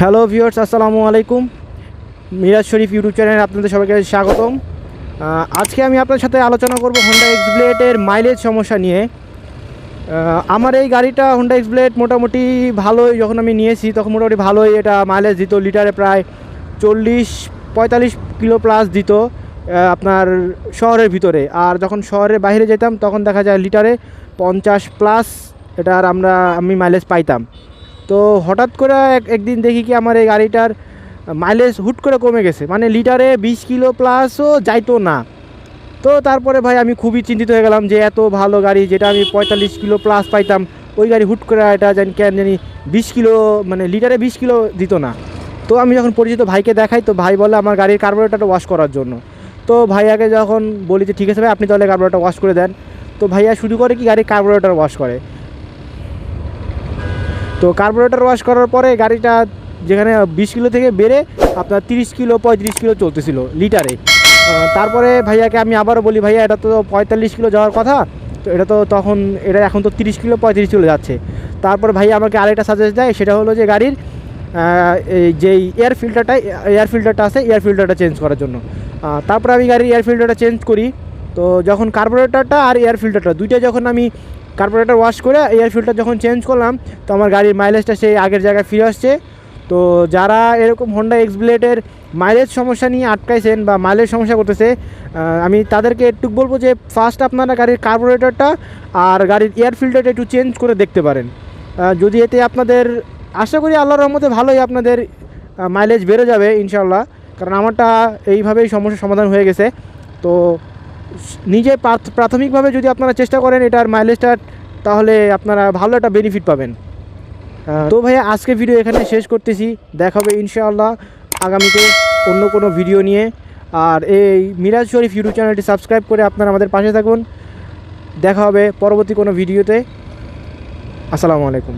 Hello viewers, আসসালামু আলাইকুম। Miraj Sharif YouTube চ্যানেলে আপনাদের সবাইকে স্বাগতম। আজকে আমি আপনার সাথে আলোচনা করব হোন্ডা এক্স ব্লেডের মাইলেজ সমস্যা নিয়ে। আমার এই গাড়িটা হোন্ডা এক্স ব্লেড মোটামুটি ভালোই, যখন আমি নিয়েছি তখন মোটামুটি ভালোই। এটা মাইলেজ দিত লিটারে প্রায় চল্লিশ, পঁয়তাল্লিশ কিলো প্লাস দিত আপনার শহরের ভিতরে। আর যখন শহরের বাইরে যেতাম তখন দেখা যায় লিটারে পঞ্চাশ প্লাস এটার আমরা, আমি মাইলেজ পাইতাম। তো হঠাৎ করে এক একদিন দেখি কি আমার এই গাড়িটার মাইলেজ হুট করে কমে গেছে। মানে লিটারে বিশ কিলো প্লাসও যাইতো না। তো তারপরে ভাই আমি খুবই চিন্তিত হয়ে গেলাম যে এত ভালো গাড়ি যেটা আমি পঁয়তাল্লিশ কিলো প্লাস পাইতাম, ওই গাড়ি হুট করে এটা জানি কেন জানি বিশ কিলো মানে লিটারে বিশ কিলো দিত না। তো আমি যখন পরিচিত ভাইকে দেখাই, তো ভাই বলে আমার গাড়ির কার্বোরেটারটা ওয়াশ করার জন্য। তো ভাইয়াকে যখন বলি যে, ঠিক আছে ভাই, আপনি তাহলে কার্বোরেটার ওয়াশ করে দেন। তো ভাইয়া শুরু করে কি, গাড়ির কার্বোরেটার ওয়াশ করে। তো কার্বোরেটার ওয়াশ করার পরে গাড়িটা যেখানে বিশ কিলো থেকে বেড়ে আপনার তিরিশ কিলো, পঁয়ত্রিশ কিলো চলতেছিল, লিটারে। তারপরে ভাইয়াকে আমি আবারও বলি, ভাইয়া, এটা তো পঁয়তাল্লিশ কিলো যাওয়ার কথা, তো এটা তো তখন, এটা এখন তো তিরিশ কিলো, পঁয়ত্রিশ কিলো যাচ্ছে। তারপর ভাইয়া আমাকে আরেকটা সাজেস্ট দেয়, সেটা হলো যে গাড়ির যেই এয়ার ফিল্টারটা এয়ার ফিল্টারটা আছে এয়ার ফিল্টারটা চেঞ্জ করার জন্য। তারপরে আমি গাড়ির এয়ার ফিল্টারটা চেঞ্জ করি। তো যখন কার্বোরেটারটা আর এয়ার ফিল্টারটা দুইটা যখন আমি কার্বোরেটর ওয়াশ করে এয়ার ফিল্টার যখন চেঞ্জ করলাম, তো আমার গাড়ির মাইলেজটা সেই আগের জায়গায় ফিরে আসছে। তো যারা এরকম হন্ডা এক্স ব্লেডের মাইলেজ সমস্যা নিয়ে আটকাইছেন বা মাইলেজ সমস্যা করতেছে আমি তাদেরকে একটু বলব যে ফার্স্ট আপনারা গাড়ির কার্বোরেটরটা আর গাড়ির এয়ার ফিল্টারটা একটু চেঞ্জ করে দেখতে পারেন। যদি এতে আপনাদের, আশা করি আল্লাহর রহমতে ভালোই আপনাদের মাইলেজ বেড়ে যাবে ইনশাল্লাহ কারণ আমারটা এইভাবেই সমস্যার সমাধান হয়ে গেছে। তো নিজে প্রাথমিকভাবে যদি আপনারা চেষ্টা করেন এটার মাইলেজটা তাহলে আপনারা ভালো একটা বেনিফিট পাবেন। তো ভাইয়া, আজকে ভিডিও এখানে শেষ করতেছি। দেখা হবে ইনশাআল্লাহ আগামীতে অন্য কোনো ভিডিও নিয়ে। আর এই মিরাজ শরীফ ইউটিউব চ্যানেলটি সাবস্ক্রাইব করে আপনারা আমাদের পাশে থাকুন। দেখা হবে পরবর্তী কোনো ভিডিওতে আসসালামু আলাইকুম।